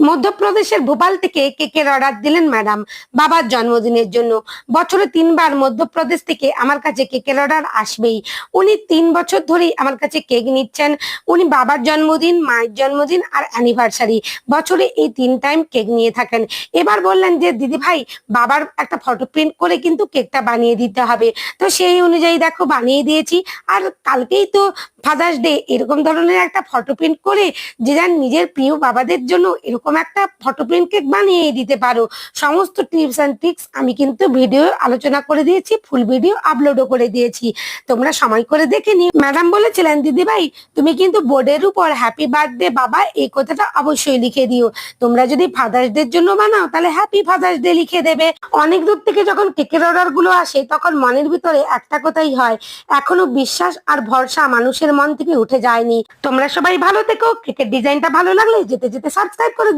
মধ্যপ্রদেশের ভোপাল থেকে কেকের অর্ডার দিলেন, ম্যাডাম? বাবার জন্মদিনের জন্য। বছরে তিনবার মধ্যপ্রদেশ থেকে আমার কাছে কেকের অর্ডার আসবেই। উনি তিন বছর ধরেই আমার কাছে কেক নিচ্ছেন। উনি বাবার জন্মদিন, মায়ের জন্মদিন আর অ্যানিভার্সারি বছরে এই তিন টাইম কেক নিয়ে থাকেন। এবার বললেন যে, দিদি ভাই, বাবার একটা ফটো প্রিন্ট করে কিন্তু কেকটা বানিয়ে দিতে হবে। তো সেই অনুযায়ী দেখো, বানিয়ে দিয়েছি। আর কালকেই তো ফাদার্স ডে এরকম ধরনের একটা ফটো প্রিন্ট করে যে যার নিজের প্রিয় বাবাদের জন্য এরকম একটা ফটো প্রিন্ট কেক বানিয়ে দিতে পারো। সমস্ত টিপস অ্যান্ড ট্রিক্স আমি কিন্তু ভিডিও আলোচনা করে দিয়েছি ফুল ভিডিও আপলোডও করে দিয়েছি। তোমরা সময় করে দেখে নিও। ম্যাডাম বলেছিলেন দিদি ভাই তুমি কিন্তু বোর্ডের উপর হ্যাপি বার্থডে বাবা, এই কথাটা অবশ্যই লিখে দিও। তোমরা যদি ফাদার্স ডের জন্য বানাও, তাহলে হ্যাপি ফাদার্স ডে লিখে দেবে। অনেক দূর থেকে যখন কেকের অর্ডারগুলো আসে, তখন মনের ভিতরে একটা কথাই হয়, এখনও বিশ্বাস আর ভরসা মানুষের মন থেকে উঠে যায়নি। তোমরা সবাই ভালো থেকো। কেকের ডিজাইনটা ভালো লাগলে যেতে যেতে সাবস্ক্রাইব করে